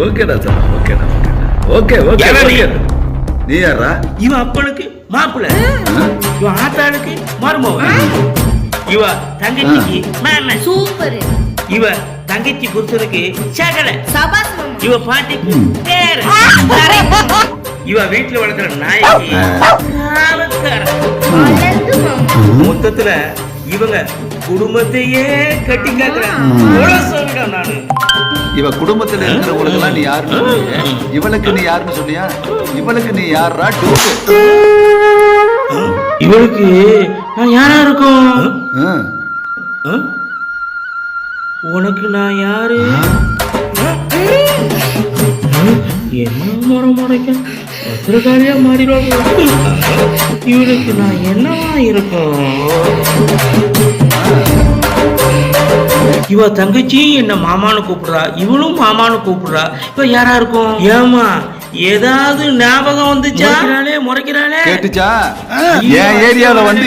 ஓகேடா சார் ஓகேடா okay okay? Okay நீ யாரா இவன் அப்பனுக்கு மாப்பிள்ள. ஆ? இவன் ஆத்தாளுக்கு மருமகன் இவ தங்கச்சிக்கு மாமன். சூப்பர். இவ தங்கச்சி புருஷனுக்கு சகல. சபாஸ் மாமா. இவ பாட்டிக்கு பேர இவ வீட்டுல வளர்க்குற நாய்க்கு மொத்தத்துல இவங்க குடும்பத்தையே கட்டி குலசோமிடா நானு. இவ குடும்பத்துல இருக்கிறவங்களுக்கெல்லாம் நீ யாருன்னு இவளுக்கு நீ யாருன்னு சொன்னியா? இவளுக்கு நீ யாரா டூக்கு இவளுக்கு நான் யாரா இருக்கும்? உனக்கு நான் யாரு? என்ன மரம் முறைக்க பத்திரக்காளியா மாறிடுவாங்க இவளுக்கு நான் என்னவா இருக்கும் இவ தங்கச்சி என்ன மாமான்னு கூப்பிடுறா? இவளும் மாமான்னு கூப்பிடுறா. இவ யாரா இருக்கும்? ஏமா ஏதாவது ஞாபகம் வந்துச்சா? முறைக்கிறாளே கேட்டுச்சா? என் ஏரியாவுல வந்து